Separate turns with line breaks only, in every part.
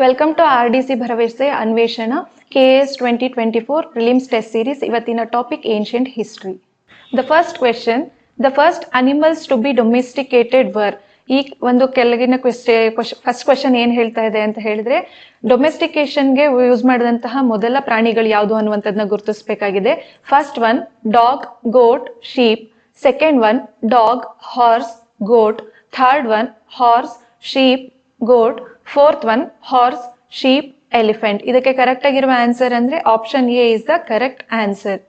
Welcome to R D C ಭರವಸೆ ಅನ್ವೇಷಣ K S twenty twenty four prelims test series ಇವತ್ತಿನ topic ancient history the first question the first animals to be domesticated were ಈ ಒಂದು ಕೆಳಗಿನ first question ಏನ್ ಹೇಳ್ತಾ ಇದೆ ಅಂತ ಹೇಳಿದ್ರೆ ಡೊಮೆಸ್ಟಿಕೇಶನ್ಗೆ ಯೂಸ್ ಮಾಡಿದಂತಹ ಮೊದಲ ಪ್ರಾಣಿಗಳು ಯಾವುದು ಅನ್ನುವಂಥದ್ದನ್ನ ಗುರುತಿಸಬೇಕಾಗಿದೆ. First one dog goat sheep second one dog horse goat third one horse sheep goat fourth one horse sheep elephant ಇದಕ್ಕೆ ಕರೆಕ್ಟ್ ಆಗಿರುವ ಆನ್ಸರ್ ಅಂದ್ರೆ option A is the correct answer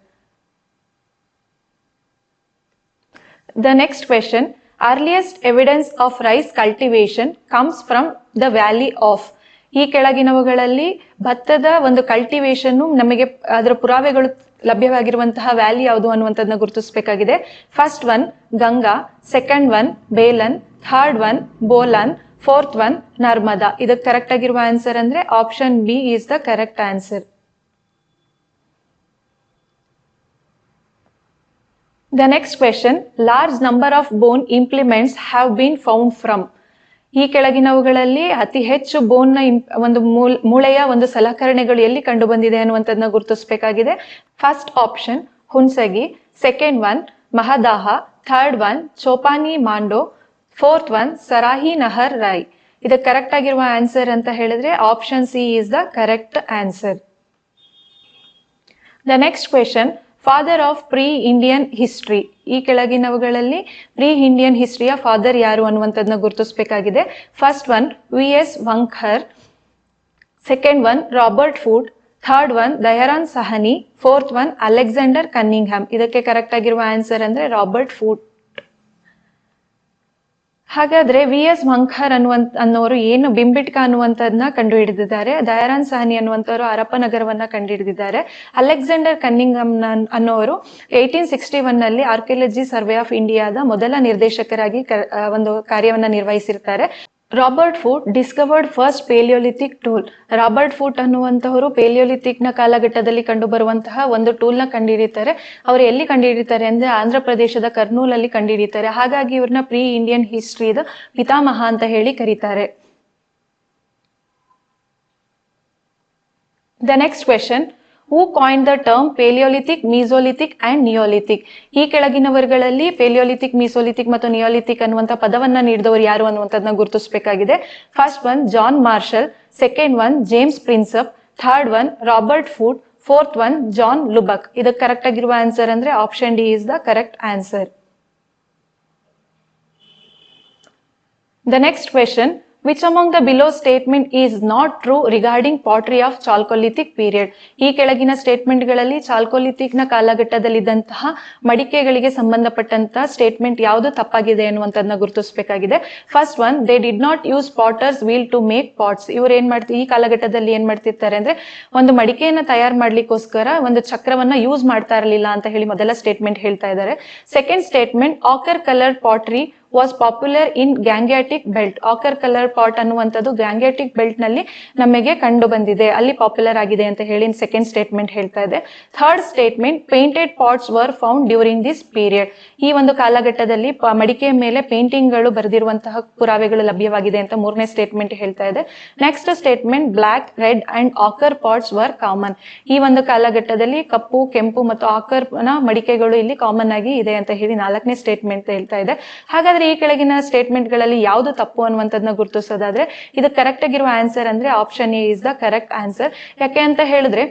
the next question earliest evidence of rice cultivation comes from the valley of ಈ ಕೆಳಗಿನವುಗಳಲ್ಲಿ ಭತ್ತದ ಒಂದು cultivation ನಮಗೆ ಅದರ ಪುರಾವೆಗಳು ಲಭ್ಯವಾಗಿರುವಂತಹ ವ್ಯಾಲಿ ಯಾವುದು ಅನ್ನುವಂಥದ್ದನ್ನ ಗುರುತಿಸಬೇಕಾಗಿದೆ. First one Ganga second one Belan third one Bolan fourth one Narmada ಇದಕ್ಕೆ ಕರೆಕ್ಟ್ ಆಗಿರುವ ಆನ್ಸರ್ ಅಂದ್ರೆ option B is the correct answer the next question large number of bone implements have been found from ಈ ಕೆಳಗಿನವುಗಳಲ್ಲಿ ಅತಿ ಹೆಚ್ಚು ಬೋನ್ನ ಒಂದು ಮೂಲ್- ಮೂಳೆಯ ಒಂದು ಸಲಕರಣೆಗಳು ಎಲ್ಲಿ ಕಂಡು ಬಂದಿದೆ ಅನ್ನುವಂಥದ್ದನ್ನ ಗುರುತಿಸಬೇಕಾಗಿದೆ. First option Hunsgi second one Mahadaha. Third one Chopani Mando. Fourth one Sarai Nahar Rai ಇದಕ್ಕೆ ಕರೆಕ್ಟ್ ಆಗಿರುವ ಆನ್ಸರ್ ಅಂತ ಹೇಳಿದ್ರೆ option C is the correct answer the next question father of pre Indian history ಈ ಕೆಳಗಿನವುಗಳಲ್ಲಿ pre Indian ಹಿಸ್ಟ್ರಿಯ father ಯಾರು ಅನ್ನುವಂಥದ್ದನ್ನ ಗುರುತಿಸಬೇಕಾಗಿದೆ. First one V S Wakankar second one Robert Foote third one Dayaram Sahni fourth one Alexander Cunningham ಇದಕ್ಕೆ correct ಆಗಿರುವ answer ಅಂದ್ರೆ Robert Foote ಹಾಗಾದ್ರೆ V S Wakankar ಅನ್ನುವಂತ, ಅನ್ನೋರು ಏನು ಬಿಂಬಿಟ್ಕ ಅನ್ನುವಂಥದ್ದನ್ನ ಕಂಡುಹಿಡಿದಿದ್ದಾರೆ. ದಯಾರಾನ್ ಸಹನಿ ಅನ್ನುವಂಥವ್ರು ಹರಪ್ಪ ನಗರವನ್ನ ಕಂಡುಹಿಡಿದಿದ್ದಾರೆ ಅಲೆಕ್ಸಾಂಡರ್ ಕನ್ನಿಂಗಮ್ ಅನ್ನೋರು ಏಯ್ಟೀನ್ ಸಿಕ್ಸ್ಟಿ ಒನ್ನಲ್ಲಿ ಆರ್ಕಿಯಾಲಜಿ ಸರ್ವೆ ಆಫ್ ಇಂಡಿಯಾದ ಮೊದಲ ನಿರ್ದೇಶಕರಾಗಿ ಒಂದು ಕಾರ್ಯವನ್ನ ನಿರ್ವಹಿಸಿರ್ತಾರೆ. Robert Foote discovered first palaeolithic tool Robert Foote ಅನ್ನುವಂತಹವರು ಪೇಲಿಯೋಲಿಥಿಕ್ನ ಕಾಲಘಟ್ಟದಲ್ಲಿ ಕಂಡು ಬರುವಂತಹ ಒಂದು ಟೂಲ್ನ ಕಂಡುಹಿಡಿತಾರೆ ಅವರು ಎಲ್ಲಿ ಕಂಡುಹಿಡಿತಾರೆ ಅಂದ್ರೆ ಆಂಧ್ರ ಪ್ರದೇಶದ ಕರ್ನೂಲ್ ಅಲ್ಲಿ ಕಂಡುಹಿಡಿತಾರೆ ಹಾಗಾಗಿ ಇವ್ರನ್ನ ಪ್ರೀ ಇಂಡಿಯನ್ ಹಿಸ್ಟ್ರಿದ ಪಿತಾಮಹ ಅಂತ ಹೇಳಿ ಕರೀತಾರೆ. The next question who coined the term palaeolithic mesolithic and neolithic ಈ ಕೆಳಗಿನವರುಗಳಲ್ಲಿ ಪೇಲಿಯೋಲಿಥಿಕ್ ಮೀಸೋಲಿಥಿಕ್ ಮತ್ತು ನಿಯೋಲಿಥಿಕ್ ಅನ್ನುವಂಥ ಪದವನ್ನ ನೀಡಿದವರು ಯಾರು ಅನ್ನುವಂಥದ್ದನ್ನ ಗುರುತಿಸಬೇಕಾಗಿದೆ. First one John Marshall second one James Prinsep third one Robert Foote fourth one John Lubbock ಇದಕ್ಕೆ ಕರೆಕ್ಟ್ ಆಗಿರುವ ಆನ್ಸರ್ ಅಂದ್ರೆ option D is the correct answer the next question, which among the below statement is not true regarding pottery of Chalcolithic period ಈ ಕೆಳಗಿನ ಸ್ಟೇಟ್ಮೆಂಟ್ಗಳಲ್ಲಿ ಚಾಲ್ಕೋಲಿಥಿಕ್ನ ಕಾಲಘಟ್ಟದಲ್ಲಿದ್ದಂತಹ ಮಡಿಕೆಗಳಿಗೆ ಸಂಬಂಧಪಟ್ಟಂತಹ statement ಯಾವುದು ತಪ್ಪಾಗಿದೆ ಅನ್ನುವಂಥದ್ದನ್ನ ಗುರುತಿಸಬೇಕಾಗಿದೆ. First one they did not use potter's wheel to make pots ಇವ್ರು ಏನ್ ಮಾಡ್ತಿ, ಈ ಕಾಲಘಟ್ಟದಲ್ಲಿ ಏನ್ ಮಾಡ್ತಿರ್ತಾರೆ ಅಂದ್ರೆ ಒಂದು ಮಡಿಕೆಯನ್ನ ತಯಾರು ಮಾಡ್ಲಿಕ್ಕೋಸ್ಕರ ಒಂದು ಚಕ್ರವನ್ನ ಯೂಸ್ ಮಾಡ್ತಾ ಇರಲಿಲ್ಲ ಅಂತ ಹೇಳಿ ಮೊದಲ ಸ್ಟೇಟ್ಮೆಂಟ್ ಹೇಳ್ತಾ ಇದ್ದಾರೆ. Second statement ochre colour pottery was popular in Gangetic belt ochre colour pot ಅನ್ನುವಂಥದ್ದು ಗ್ಯಾಂಗ್ಯಾಟಿಕ್ ಬೆಲ್ಟ್ನಲ್ಲಿ ನಮಗೆ ಕಂಡು ಬಂದಿದೆ. ಅಲ್ಲಿ ಪಾಪ್ಯುಲರ್ ಆಗಿದೆ ಅಂತ ಹೇಳಿ ಸೆಕೆಂಡ್ ಸ್ಟೇಟ್ಮೆಂಟ್ ಹೇಳ್ತಾ ಇದೆ. Third statement painted pots were found during this period ಈ ಒಂದು ಕಾಲಘಟ್ಟದಲ್ಲಿ ಮಡಿಕೆ ಮೇಲೆ ಪೇಂಟಿಂಗ್ಗಳು ಬರೆದಿರುವಂತಹ ಪುರಾವೆಗಳು ಲಭ್ಯವಾಗಿದೆ ಅಂತ ಮೂರನೇ ಸ್ಟೇಟ್ಮೆಂಟ್ ಹೇಳ್ತಾ ಇದೆ. Next statement black red and ochre pots were common ಈ ಒಂದು ಕಾಲಘಟ್ಟದಲ್ಲಿ ಕಪ್ಪು, ಕೆಂಪು ಮತ್ತು ಆಕರ್ ಮಡಿಕೆಗಳು ಇಲ್ಲಿ ಕಾಮನ್ ಆಗಿ ಇದೆ ಅಂತ ಹೇಳಿ ನಾಲ್ಕನೇ ಸ್ಟೇಟ್ಮೆಂಟ್ ಹೇಳ್ತಾ ಇದೆ. ಹಾಗಾದ್ರೆ ಈ ಕೆಳಗಿನ ಸ್ಟೇಟ್ಮೆಂಟ್ಗಳಲ್ಲಿ ಯಾವುದು ತಪ್ಪು ಅನ್ನುವಂಥದ್ನ ಗುರುತಿಸೋದಾದ್ರೆ, ಇದು ಕರೆಕ್ಟ್ ಆಗಿರುವ ಆನ್ಸರ್ ಅಂದ್ರೆ option A is the correct answer ಯಾಕೆ ಅಂತ ಹೇಳಿದ್ರೆ,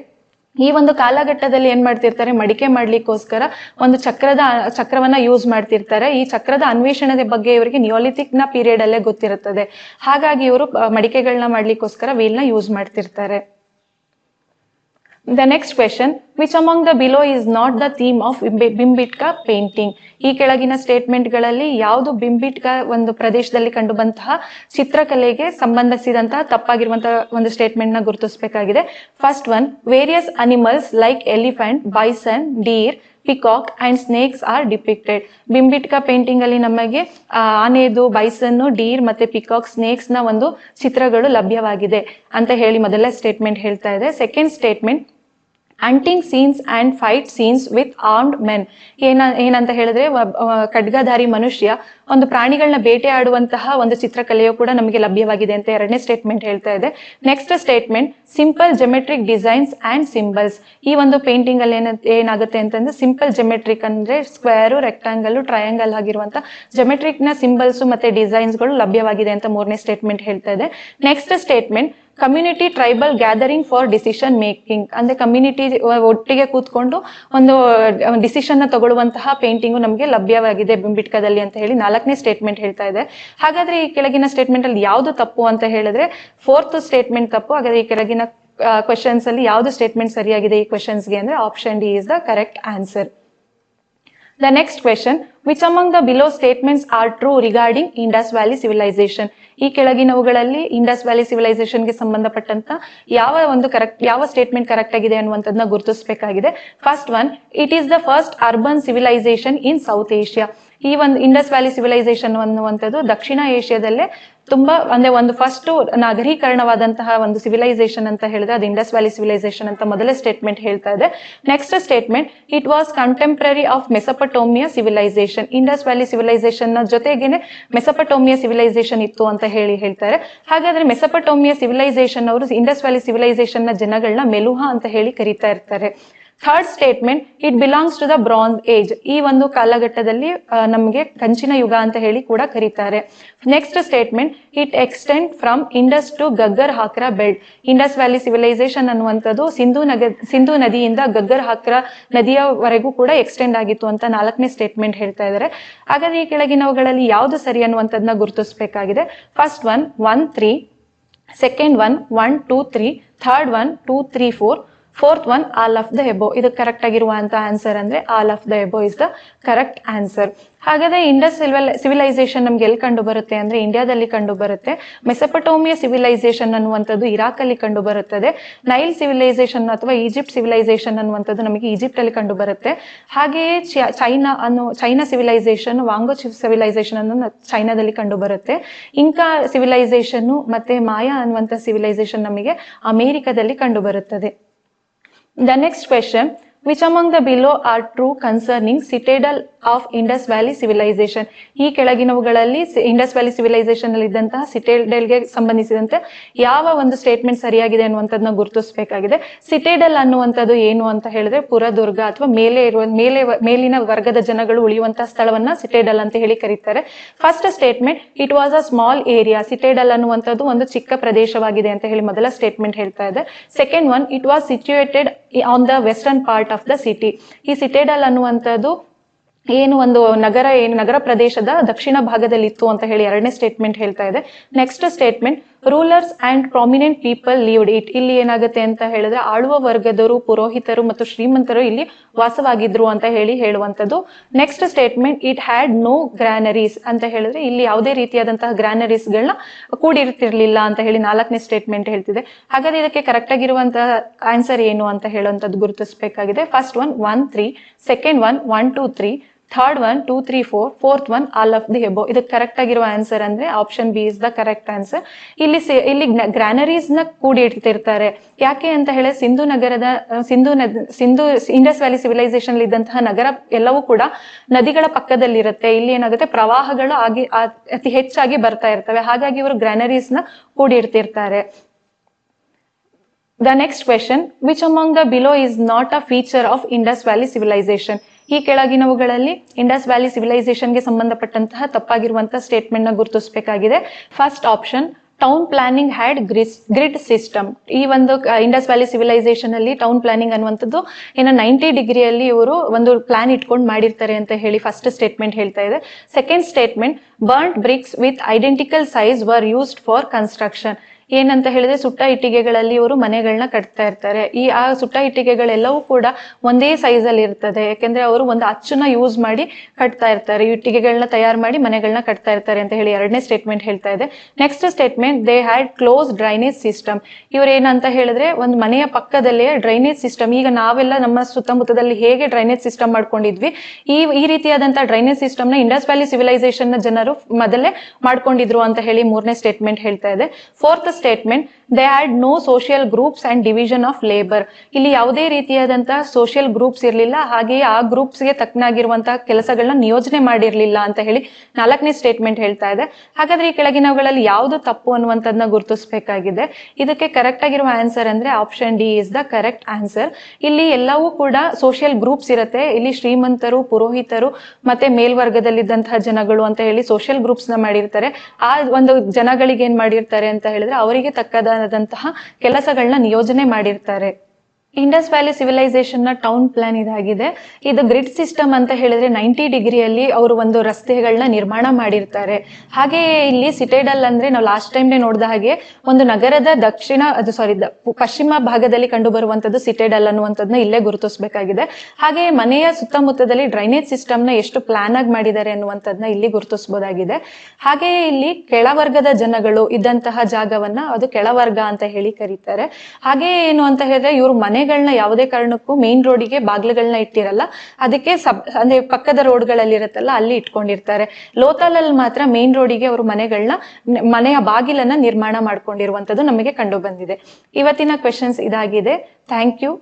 ಈ ಒಂದು ಕಾಲಘಟ್ಟದಲ್ಲಿ ಏನ್ ಮಾಡ್ತಿರ್ತಾರೆ, ಮಡಿಕೆ ಮಾಡ್ಲಿಕ್ಕೋಸ್ಕರ ಒಂದು ಚಕ್ರದ, ಚಕ್ರವನ್ನ ಯೂಸ್ ಮಾಡ್ತಿರ್ತಾರೆ. ಈ ಚಕ್ರದ ಅನ್ವೇಷಣೆ ಬಗ್ಗೆ ಇವರಿಗೆ ನಿಯೋಲಿಥಿಕ್ನ ಪೀರಿಯಡ್ ಅಲ್ಲೇ ಗೊತ್ತಿರುತ್ತದೆ. ಹಾಗಾಗಿ ಇವರು ಮಡಿಕೆಗಳನ್ನ ಮಾಡ್ಲಿಕ್ಕೋಸ್ಕರ ವೀಲ್ನ ಯೂಸ್ ಮಾಡ್ತಿರ್ತಾರೆ. The next question which among the below is not the theme of Bhimbetka painting ಈ ಕೆಳಗಿನ ಸ್ಟೇಟ್ಮೆಂಟ್ಗಳಲ್ಲಿ ಯಾವುದು ಬಿಂಬಿಟ್ಕ ಒಂದು ಪ್ರದೇಶದಲ್ಲಿ ಕಂಡುಬಂತಹ ಚಿತ್ರಕಲೆಗೆ ಸಂಬಂಧಿಸಿದಂತಹ ತಪ್ಪಾಗಿರುವಂತಹ ಒಂದು ಸ್ಟೇಟ್ಮೆಂಟ್ನ ಗುರುತಿಸಬೇಕಾಗಿದೆ. First one various animals like elephant bison deer peacock and snakes are depicted Bhimbetka painting ಅಲ್ಲಿ ನಮಗೆ ಆನೆದು ಬೈಸನ್ನು ಡೀರ್ ಮತ್ತೆ ಪಿಕಾಕ್ ಸ್ನೇಕ್ಸ್ನ ಒಂದು ಚಿತ್ರಗಳು ಲಭ್ಯವಾಗಿದೆ ಅಂತ ಹೇಳಿ ಮೊದಲ ಸ್ಟೇಟ್ಮೆಂಟ್ ಹೇಳ್ತಾ ಇದೆ. Second statement hunting scenes and fight scenes with armed men ಏನ, ಏನಂತ ಹೇಳಿದ್ರೆ ಖಡ್ಗಧಾರಿ ಮನುಷ್ಯ ಒಂದು ಪ್ರಾಣಿಗಳನ್ನ ಬೇಟೆಯಾಡುವಂತಹ ಒಂದು ಚಿತ್ರಕಲೆಯು ಕೂಡ ನಮಗೆ ಲಭ್ಯವಾಗಿದೆ ಅಂತ ಎರಡನೇ ಸ್ಟೇಟ್ಮೆಂಟ್ ಹೇಳ್ತಾ ಇದೆ. Next statement simple geometric designs and symbols ಈ ಒಂದು ಪೇಂಟಿಂಗ್ ಅಲ್ಲಿ ಏನ ಏನಾಗುತ್ತೆ ಅಂತಂದ್ರೆ ಸಿಂಪಲ್ ಜೆಮೆಟ್ರಿಕ್ ಅಂದ್ರೆ ಸ್ಕ್ವೇರು ರೆಕ್ಟಾಂಗಲ್ ಟ್ರಯಾಂಗಲ್ ಆಗಿರುವಂತ ಜೆಮೆಟ್ರಿಕ್ನ ಸಿಂಬಲ್ಸ್ ಮತ್ತೆ ಡಿಸೈನ್ಸ್ಗಳು ಲಭ್ಯವಾಗಿದೆ ಅಂತ ಮೂರನೇ ಸ್ಟೇಟ್ಮೆಂಟ್ ಹೇಳ್ತಾ ಇದೆ. Next statement community tribal gathering for decision making ಅಂದ್ರೆ ಕಮ್ಯುನಿಟಿ ಒಟ್ಟಿಗೆ ಕೂತ್ಕೊಂಡು ಒಂದು ಡಿಸಿಷನ್ನ ತಗೊಳ್ಳುವಂತಹ ಪೇಂಟಿಂಗು ನಮಗೆ ಲಭ್ಯವಾಗಿದೆ ಬಿಂಬಿಟ್ಕದಲ್ಲಿ ಅಂತ ಹೇಳಿ ನಾಲ್ಕನೇ ಸ್ಟೇಟ್ಮೆಂಟ್ ಹೇಳ್ತಾ ಇದೆ. ಹಾಗಾದ್ರೆ ಈ ಕೆಳಗಿನ ಸ್ಟೇಟ್ಮೆಂಟ್ ಅಲ್ಲಿ ಯಾವ್ದು ತಪ್ಪು ಅಂತ ಹೇಳಿದ್ರೆ ಫೋರ್ತ್ ಸ್ಟೇಟ್ಮೆಂಟ್ ತಪ್ಪು. ಹಾಗಾದ್ರೆ ಈ ಕೆಳಗಿನ ಕ್ವಶನ್ಸ್ ಅಲ್ಲಿ ಯಾವ್ದು ಸ್ಟೇಟ್ಮೆಂಟ್ ಸರಿಯಾಗಿದೆ ಈ ಕ್ವಶನ್ಸ್ಗೆ ಅಂದ್ರೆ option D is the correct answer the next question, which among the below statements are true regarding Indus Valley civilization? ಈ ಕೆಳಗಿನವುಗಳಲ್ಲಿ ಇಂಡಸ್ ವ್ಯಾಲಿ civilization ಗೆ ಸಂಬಂಧಪಟ್ಟಂತ ಯಾವ ಒಂದು ಕರೆಕ್ಟ್ ಯಾವ ಸ್ಟೇಟ್ಮೆಂಟ್ ಕರೆಕ್ಟ್ ಆಗಿದೆ ಅನ್ನುವಂಥದ್ದನ್ನ ಗುರುತಿಸಬೇಕಾಗಿದೆ. First one it is the first urban civilisation in South Asia ಈ ಒಂದು ಇಂಡಸ್ ವ್ಯಾಲಿ ಸಿವಿಲೈಸೇಷನ್ ಅನ್ನುವಂಥದ್ದು ದಕ್ಷಿಣ ಏಷ್ಯಾದಲ್ಲೇ ತುಂಬಾ, ಅಂದ್ರೆ ಒಂದು ಫಸ್ಟ್ ನಾಗರೀಕರಣವಾದಂತಹ ಒಂದು ಸಿವಿಲೈಸೇಷನ್ ಅಂತ ಹೇಳಿದ್ರೆ ಅದು ಇಂಡಸ್ ವ್ಯಾಲಿ ಸಿವಿಲೈಸೇಷನ್ ಅಂತ ಮೊದಲೇ ಸ್ಟೇಟ್ಮೆಂಟ್ ಹೇಳ್ತಾ ಇದೆ. Next statement it was contemporary of Mesopotamia civilisation Indus valley ಸಿವಿಲೈಸೇಷನ್ನ ಜೊತೆಗೇನೆ ಮೆಸಪಟೋಮಿಯಾ ಸಿವಿಲೈಸೇಷನ್ ಇತ್ತು ಅಂತ ಹೇಳಿ ಹೇಳ್ತಾರೆ. ಹಾಗಾದ್ರೆ ಮೆಸಪಟೋಮಿಯಾ ಸಿವಿಲೈಸೇಷನ್ ಅವರು ಇಂಡಸ್ ವ್ಯಾಲಿ ಸಿವಿಲೈಸೇಷನ್ನ ಜನಗಳನ್ನ ಮೆಲುಹಾ ಅಂತ ಹೇಳಿ ಕರೀತಾ ಇರ್ತಾರೆ. Third statement it belongs to the bronze age ಈ ಒಂದು ಕಾಲಘಟ್ಟದಲ್ಲಿ ನಮಗೆ ಕಂಚಿನ ಯುಗ ಅಂತ ಹೇಳಿ ಕೂಡ ಕರೀತಾರೆ. Next statement it extend from Indus to Ghaggar Hakra belt Indus valley civilisation ಅನ್ನುವಂಥದ್ದು ಸಿಂಧು ನಗ, ಸಿಂಧು ನದಿಯಿಂದ ಗಗ್ಗರ್ ಹಾಕ್ರಾ ನದಿಯವರೆಗೂ ಕೂಡ ಎಕ್ಸ್ಟೆಂಡ್ ಆಗಿತ್ತು ಅಂತ ನಾಲ್ಕನೇ ಸ್ಟೇಟ್ಮೆಂಟ್ ಹೇಳ್ತಾ ಇದ್ದಾರೆ ಹಾಗಾದ್ರೆ ಈ ಕೆಳಗಿನವುಗಳಲ್ಲಿ ಯಾವುದು ಸರಿ ಅನ್ನುವಂಥದ್ದನ್ನ ಗುರುತಿಸಬೇಕಾಗಿದೆ. First one one three second one one two three third one two three four fourth one all of the above ಇದು ಕರೆಕ್ಟ್ ಆಗಿರುವಂತ ಆನ್ಸರ್ ಅಂದ್ರೆ all of the above is the correct answer ಹಾಗಾದ್ರೆ ಇಂಡಸ್ ಸಿವಿಲೈಸೇಷನ್ ನಮ್ಗೆ ಎಲ್ಲಿ ಕಂಡು ಬರುತ್ತೆ ಅಂದ್ರೆ ಇಂಡಿಯಾದಲ್ಲಿ ಕಂಡು ಬರುತ್ತೆ. ಮೆಸಪಟೋಮಿಯಾ ಸಿವಿಲೈಸೇಷನ್ ಅನ್ನುವಂಥದ್ದು ಇರಾಕ್ ಅಲ್ಲಿ ಕಂಡು ಬರುತ್ತದೆ. ನೈಲ್ ಸಿವಿಲೈಸೇಷನ್ ಅಥವಾ ಈಜಿಪ್ಟ್ ಸಿವಿಲೈಸೇಷನ್ ಅನ್ನುವಂಥದ್ದು ನಮಗೆ ಈಜಿಪ್ಟ್ ಅಲ್ಲಿ ಕಂಡು ಬರುತ್ತೆ. ಹಾಗೆಯೇ ಚೈನಾ ಅನ್ನು ಚೈನಾ ಸಿವಿಲೈಸೇಷನ್ ವಾಂಗೋ ಸಿವಿಲೈಸೇಷನ್ ಅನ್ನು ಚೈನಾದಲ್ಲಿ ಕಂಡು ಬರುತ್ತೆ. ಇಂಕಾ ಸಿವಿಲೈಸೇಷನ್ ಮತ್ತೆ ಮಾಯಾ ಅನ್ನುವಂಥ ಸಿವಿಲೈಸೇಷನ್ ನಮಗೆ ಅಮೆರಿಕದಲ್ಲಿ ಕಂಡು ಬರುತ್ತದೆ. The next question, which among the below are true concerning citadel of Indus valley civilisation ಈ ಕೆಳಗಿನವುಗಳಲ್ಲಿ ಇಂಡಸ್ ವ್ಯಾಲಿ ಸಿವಿಲೈಸೇಷನ್ ಅಲ್ಲಿ ಇದ್ದಂತಹ ಸಿಟೇಡಲ್ಗೆ ಸಂಬಂಧಿಸಿದಂತೆ ಯಾವ ಒಂದು ಸ್ಟೇಟ್ಮೆಂಟ್ ಸರಿಯಾಗಿದೆ ಅನ್ನುವಂಥದ್ನ ಗುರುತಿಸಬೇಕಾಗಿದೆ. ಸಿಟೇಡಲ್ ಅನ್ನುವಂಥದ್ದು ಏನು ಅಂತ ಹೇಳಿದ್ರೆ ಪುರದುರ್ಗ ಅಥವಾ ಮೇಲೆ ಇರುವ, ಮೇಲೆ ಮೇಲಿನ ವರ್ಗದ ಜನಗಳು ಉಳಿಯುವಂತಹ ಸ್ಥಳವನ್ನ ಸಿಟೇಡಲ್ ಅಂತ ಹೇಳಿ ಕರೀತಾರೆ. First statement it was a small area citadel ಅನ್ನುವಂಥದ್ದು ಒಂದು ಚಿಕ್ಕ ಪ್ರದೇಶವಾಗಿದೆ ಅಂತ ಹೇಳಿ ಮೊದಲ ಸ್ಟೇಟ್ಮೆಂಟ್ ಹೇಳ್ತಾ ಇದೆ. Second one it was situated on the western part of the city ಈ ಸಿಟೇಡಲ್ ಅನ್ನುವಂಥದ್ದು ಏನು ಒಂದು ನಗರ, ಏನು ನಗರ ಪ್ರದೇಶದ ದಕ್ಷಿಣ ಭಾಗದಲ್ಲಿ ಇತ್ತು ಅಂತ ಹೇಳಿ ಎರಡನೇ ಸ್ಟೇಟ್ಮೆಂಟ್ ಹೇಳ್ತಾ ಇದೆ. Next statement rulers and prominent people lived it ಇಲ್ಲಿ ಏನಾಗುತ್ತೆ ಅಂತ ಹೇಳಿದ್ರೆ, ಆಳುವ ವರ್ಗದವರು, ಪುರೋಹಿತರು ಮತ್ತು ಶ್ರೀಮಂತರು ಇಲ್ಲಿ ವಾಸವಾಗಿದ್ರು ಅಂತ ಹೇಳಿ ಹೇಳುವಂತದ್ದು next statement it had no granaries ಅಂತ ಹೇಳಿದ್ರೆ, ಇಲ್ಲಿ ಯಾವುದೇ ರೀತಿಯಾದಂತಹ ಗ್ರಾನರೀಸ್ ಗಳನ್ನ ಕೂಡಿರ್ತಿರ್ಲಿಲ್ಲ ಅಂತ ಹೇಳಿ ನಾಲ್ಕನೇ ಸ್ಟೇಟ್ಮೆಂಟ್ ಹೇಳ್ತಿದೆ. ಹಾಗಾದ್ರೆ ಇದಕ್ಕೆ ಕರೆಕ್ಟ್ ಆಗಿರುವಂತಹ ಆನ್ಸರ್ ಏನು ಅಂತ ಹೇಳುವಂತದ್ದು ಗುರುತಿಸಬೇಕಾಗಿದೆ. First one one three second one one two three third one two three four fourth one all of the above ಇದಕ್ಕೆ ಕರೆಕ್ಟ್ ಆಗಿರುವ ಆನ್ಸರ್ ಅಂದ್ರೆ option B is the correct answer ಇಲ್ಲಿ ಇಲ್ಲಿ ಗ್ರಾನರೀಸ್ನ ಕೂಡಿ ಇಡ್ತಿರ್ತಾರೆ ಯಾಕೆ ಅಂತ ಹೇಳಿ ಸಿಂಧು ನಗರದ Sindhu Sindhu Indus valley civilisation ಇದ್ದಂತಹ ನಗರ ಎಲ್ಲವೂ ಕೂಡ ನದಿಗಳ ಪಕ್ಕದಲ್ಲಿರುತ್ತೆ. ಇಲ್ಲಿ ಏನಾಗುತ್ತೆ? ಪ್ರವಾಹಗಳು ಆಗಿ ಅತಿ ಹೆಚ್ಚಾಗಿ ಬರ್ತಾ ಇರ್ತವೆ. ಹಾಗಾಗಿ ಇವರು ಗ್ರಾನರೀಸ್ನ ಕೂಡಿ ಇಡ್ತಿರ್ತಾರೆ the next question which among the below is not a feature of Indus valley civilization? ಈ ಕೆಳಗಿನವುಗಳಲ್ಲಿ ಇಂಡಸ್ ವ್ಯಾಲಿ ಸಿವಿಲೈಸೇಷನ್ಗೆ ಸಂಬಂಧಪಟ್ಟಂತಹ ತಪ್ಪಾಗಿರುವಂತಹ ಸ್ಟೇಟ್ಮೆಂಟ್ನ ಗುರುತಿಸಬೇಕಾಗಿದೆ. First option, town planning had grids, grid system. ಈ ಒಂದು ಇಂಡಸ್ ವ್ಯಾಲಿ ಸಿವಿಲೈಸೇಷನ್ ಅಲ್ಲಿ ಟೌನ್ ಪ್ಲಾನಿಂಗ್ ಅನ್ನುವಂಥದ್ದು ಏನೋ ನೈಂಟಿ ಡಿಗ್ರಿಯಲ್ಲಿ ಇವರು ಒಂದು ಪ್ಲಾನ್ ಇಟ್ಕೊಂಡು ಮಾಡಿರ್ತಾರೆ ಅಂತ ಹೇಳಿ ಫಸ್ಟ್ ಸ್ಟೇಟ್ಮೆಂಟ್ ಹೇಳ್ತಾ ಇದೆ. Second statement burn bricks with identical size were used for construction. ಏನಂತ ಹೇಳಿದ್ರೆ ಸುಟ್ಟ ಇಟ್ಟಿಗೆಗಳಲ್ಲಿ ಇವರು ಮನೆಗಳನ್ನ ಕಟ್ತಾ ಇರ್ತಾರೆ. ಈ ಆ ಸುಟ್ಟ ಇಟ್ಟಿಗೆಗಳೆಲ್ಲವೂ ಕೂಡ ಒಂದೇ ಸೈಜ್ ಅಲ್ಲಿ ಇರ್ತದೆ. ಯಾಕೆಂದ್ರೆ ಅವರು ಒಂದು ಅಚ್ಚನ್ನ ಯೂಸ್ ಮಾಡಿ ಕಟ್ತಾ ಇರ್ತಾರೆ. ಇಟ್ಟಿಗೆಗಳನ್ನ ತಯಾರು ಮಾಡಿ ಮನೆಗಳನ್ನ ಕಟ್ತಾ ಇರ್ತಾರೆ ಅಂತ ಹೇಳಿ ಎರಡನೇ ಸ್ಟೇಟ್ಮೆಂಟ್ ಹೇಳ್ತಾ ಇದೆ. Next statement they had close drainage system ಇವ್ರು ಏನಂತ ಹೇಳಿದ್ರೆ ಒಂದು ಮನೆಯ ಪಕ್ಕದಲ್ಲೇ ಡ್ರೈನೇಜ್ ಸಿಸ್ಟಮ್ ಈಗ ನಾವೆಲ್ಲ ನಮ್ಮ ಸುತ್ತಮುತ್ತದಲ್ಲಿ ಹೇಗೆ ಡ್ರೈನೇಜ್ ಸಿಸ್ಟಮ್ ಮಾಡ್ಕೊಂಡಿದ್ವಿ? ಈ ಈ ರೀತಿಯಾದಂತಹ ಡ್ರೈನೇಜ್ ಸಿಸ್ಟಮ್ನ ಇಂಡಸ್ ವ್ಯಾಲಿ ಸಿವಿಲೈಸೇಷನ್ನ ಜನರು ಮೊದಲೇ ಮಾಡ್ಕೊಂಡಿದ್ರು ಅಂತ ಹೇಳಿ ಮೂರನೇ ಸ್ಟೇಟ್ಮೆಂಟ್ ಹೇಳ್ತಾ ಇದೆ. Fourth statement they had no social groups and division of labour ಇಲ್ಲಿ ಯಾವುದೇ ರೀತಿಯಾದಂತಹ ಸೋಷಿಯಲ್ ಗ್ರೂಪ್ಸ್ ಇರಲಿಲ್ಲ, ಹಾಗೆಯೇ ಆ ಗ್ರೂಪ್ಸ್ಗೆ ತಕ್ಕನಾಗಿರುವಂತಹ ಕೆಲಸಗಳನ್ನ ನಿಯೋಜನೆ ಮಾಡಿರ್ಲಿಲ್ಲ ಅಂತ ಹೇಳಿ ನಾಲ್ಕನೇ ಸ್ಟೇಟ್ಮೆಂಟ್ ಹೇಳ್ತಾ ಇದೆ. ಹಾಗಾದ್ರೆ ಈ ಕೆಳಗಿನವುಗಳಲ್ಲಿ ಯಾವುದು ತಪ್ಪು ಅನ್ನುವಂಥದ್ದನ್ನ ಗುರುತಿಸಬೇಕಾಗಿದೆ. ಇದಕ್ಕೆ ಕರೆಕ್ಟ್ ಆಗಿರುವ ಆನ್ಸರ್ ಅಂದ್ರೆ option D is the correct answer ಇಲ್ಲಿ ಎಲ್ಲವೂ ಕೂಡ ಸೋಷಿಯಲ್ ಗ್ರೂಪ್ಸ್ ಇರುತ್ತೆ. ಇಲ್ಲಿ ಶ್ರೀಮಂತರು, ಪುರೋಹಿತರು ಮತ್ತೆ ಮೇಲ್ವರ್ಗದಲ್ಲಿದ್ದಂತಹ ಜನಗಳು ಅಂತ ಹೇಳಿ ಸೋಷಿಯಲ್ ಗ್ರೂಪ್ಸ್ನ ಮಾಡಿರ್ತಾರೆ. ಆ ಒಂದು ಜನಗಳಿಗೆ ಏನ್ ಮಾಡಿರ್ತಾರೆ ಅಂತ ಹೇಳಿದ್ರೆ ಅವರಿಗೆ ತಕ್ಕದಾದಂತಹ ಕೆಲಸಗಳನ್ನ ನಿಯೋಜನೆ ಮಾಡಿರ್ತಾರೆ. ಇಂಡಸ್ ವ್ಯಾಲಿ ಸಿವಿಲೈಸೇಷನ್ನ ಟೌನ್ ಪ್ಲಾನ್ ಇದಾಗಿದೆ. ಇದು ಗ್ರಿಡ್ ಸಿಸ್ಟಮ್ ಅಂತ ಹೇಳಿದ್ರೆ ನೈಂಟಿ ಡಿಗ್ರಿಯಲ್ಲಿ ಅವರು ಒಂದು ರಸ್ತೆಗಳನ್ನ ನಿರ್ಮಾಣ ಮಾಡಿರ್ತಾರೆ. ಹಾಗೆ ಇಲ್ಲಿ ಸಿಟೆಡಲ್ ಅಂದ್ರೆ ನಾವು ಲಾಸ್ಟ್ ಟೈಮ್ ನೋಡಿದ ಹಾಗೆ ಒಂದು ನಗರದ ದಕ್ಷಿಣ, ಅದು ಸಾರಿ ಪಶ್ಚಿಮ ಭಾಗದಲ್ಲಿ ಕಂಡು ಬರುವಂತದ್ದು ಸಿಟೆಡಲ್ ಅನ್ನುವಂಥದ್ದನ್ನ ಇಲ್ಲೇ ಗುರುತಿಸಬೇಕಾಗಿದೆ. ಹಾಗೆ ಮನೆಯ ಸುತ್ತಮುತ್ತದಲ್ಲಿ ಡ್ರೈನೇಜ್ ಸಿಸ್ಟಮ್ನ ಎಷ್ಟು ಪ್ಲಾನ್ ಆಗಿ ಮಾಡಿದ್ದಾರೆ ಅನ್ನುವಂಥದ್ದನ್ನ ಇಲ್ಲಿ ಗುರುತಿಸಬಹುದಾಗಿದೆ ಹಾಗೆ ಇಲ್ಲಿ ಕೆಳವರ್ಗದ ಜನಗಳು ಇದ್ದಂತಹ ಜಾಗವನ್ನ ಅದು ಕೆಳವರ್ಗ ಅಂತ ಹೇಳಿ ಕರೀತಾರೆ. ಹಾಗೆ ಏನು ಅಂತ ಹೇಳಿದ್ರೆ ಇವರು ಮನೆಗಳನ್ನ ಯಾವುದೇ ಕಾರಣಕ್ಕೂ ಮೇನ್ ರೋಡಿಗೆ ಬಾಗಿಲುಗಳನ್ನ ಇಟ್ಟಿರಲ್ಲ. ಅದಕ್ಕೆ ಸಬ್, ಅಂದ್ರೆ ಪಕ್ಕದ ರೋಡ್ಗಳಲ್ಲಿ ಇರುತ್ತಲ್ಲ ಅಲ್ಲಿ ಇಟ್ಕೊಂಡಿರ್ತಾರೆ. ಲೋತಾಲಲ್ಲಿ ಮಾತ್ರ ಮೇನ್ ರೋಡಿಗೆ ಅವರು ಮನೆಗಳನ್ನ ಮನೆಯ ಬಾಗಿಲನ್ನ ನಿರ್ಮಾಣ ಮಾಡ್ಕೊಂಡಿರುವಂತದ್ದು ನಮಗೆ ಕಂಡು ಬಂದಿದೆ. ಇವತ್ತಿನ ಕ್ವೆಶನ್ಸ್ ಇದಾಗಿದೆ. Thank you